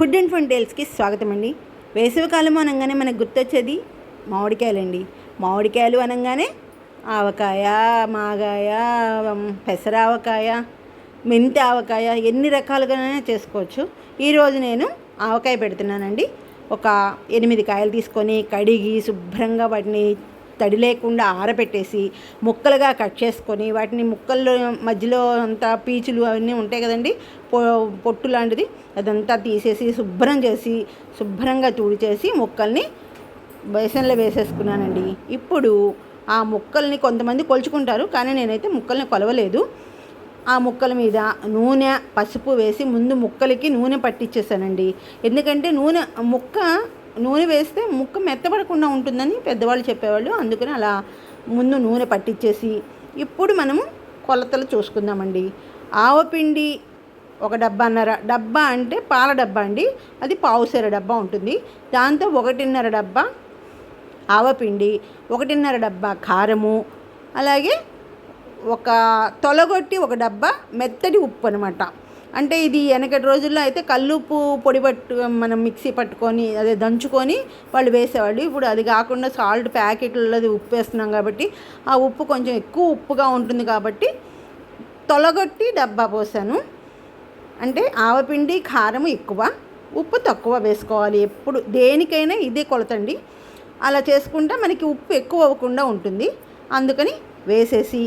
Food and food డేల్స్కి స్వాగతం అండి వేసవికాలం అనగానే మనకు గుర్తొచ్చేది మామిడికాయలండి. మామిడికాయలు అనగానే ఆవకాయ మాగాయ పెసర ఆవకాయ మెంతి ఆవకాయ ఎన్ని రకాలుగానే చేసుకోవచ్చు. ఈరోజు నేను ఆవకాయ పెడుతున్నానండి. ఒక ఎనిమిది కాయలు తీసుకొని కడిగి శుభ్రంగా వాటిని తడి లేకుండా ఆరబెట్టేసి ముక్కలుగా కట్ చేసుకొని వాటిని ముక్కల్లో మధ్యలో అంతా పీచులు అవన్నీ ఉంటాయి కదండి పొ పొట్టు లాంటిది అదంతా తీసేసి శుభ్రం చేసి శుభ్రంగా తుడిచేసి ముక్కల్ని బేసన్లో వేసేసుకున్నానండి. ఇప్పుడు ఆ ముక్కల్ని కొంతమంది కొలుచుకుంటారు కానీ నేనైతే ముక్కల్ని కొలవలేదు. ఆ ముక్కల మీద నూనె పసుపు వేసి ముందు ముక్కలకి నూనె పట్టించేసానండి ఎందుకంటే నూనె ముక్క నూనె వేస్తే ముక్క మెత్తపడకుండా ఉంటుందని పెద్దవాళ్ళు చెప్పేవాళ్ళు. అందుకని అలా ముందు నూనె పట్టించేసి ఇప్పుడు మనము కొలతలు చూసుకుందామండి. ఆవపిండి ఒక డబ్బాన్నర డబ్బా అంటే పాల డబ్బా అండి. అది పావుసేర డబ్బా ఉంటుంది. దాంతో ఒకటిన్నర డబ్బా ఆవపిండి ఒకటిన్నర డబ్బా కారము అలాగే ఒక తొలగొట్టి ఒక డబ్బా మెత్తటి ఉప్పు అనమాట అంటే ఇది వెనకటి రోజుల్లో అయితే కల్లుప్పు పొడి పట్టు మనం మిక్సీ పట్టుకొని అదే దంచుకొని వాళ్ళు వేసేవాళ్ళు. ఇప్పుడు అది కాకుండా సాల్ట్ ప్యాకెట్లలో ఉప్పు వేస్తున్నాం కాబట్టి ఆ ఉప్పు కొంచెం ఎక్కువ ఉప్పుగా ఉంటుంది కాబట్టి తొలగొట్టి డబ్బా పోసాను. అంటే ఆవపిండి కారం ఎక్కువ ఉప్పు తక్కువ వేసుకోవాలి. ఎప్పుడు దేనికైనా ఇదే కొలతండి. అలా చేసుకుంటే మనకి ఉప్పు ఎక్కువ అవ్వకుండా ఉంటుంది. అందుకని వేసేసి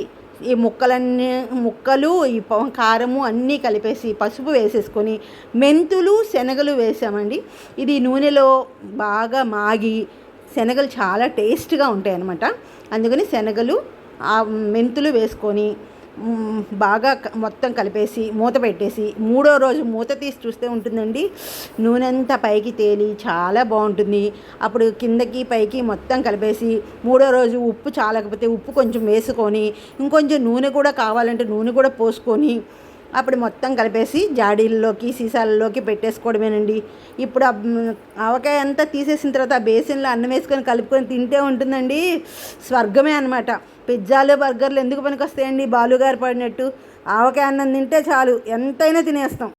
ఈ ముక్కలన్నీ ముక్కలు ఈ కారము అన్నీ కలిపేసి పసుపు వేసేసుకొని మెంతులు శనగలు వేసామండి. ఇది నూనెలో బాగా మాగి శనగలు చాలా టేస్ట్గా ఉంటాయి అన్నమాట అందుకని శనగలు ఆ మెంతులు వేసుకొని బాగా మొత్తం కలిపేసి మూత పెట్టేసి మూడో రోజు మూత తీసి చూస్తే ఉంటుందండి నూనె అంతా పైకి తేలి చాలా బాగుంటుంది. అప్పుడు కిందకి పైకి మొత్తం కలిపేసి మూడో రోజు ఉప్పు చాలకపోతే ఉప్పు కొంచెం వేసుకొని ఇంకొంచెం నూనె కూడా కావాలంటే నూనె కూడా పోసుకొని అప్పుడు మొత్తం కలిపేసి జాడీల్లోకి సీసాలలోకి పెట్టేసుకోవడమేనండి. ఇప్పుడు ఆవకాయ అంతా తీసేసిన తర్వాత ఆ బేసిన్లో అన్నం వేసుకొని కలుపుకొని తింటే ఉంటుందండి. స్వర్గమే అనమాట పిజ్జాలు బర్గర్లు ఎందుకు పనికొస్తాయండి బాలుగారు పడినట్టు? ఆవకాయ అన్నం తింటే చాలు. ఎంతైనా తినేస్తాం.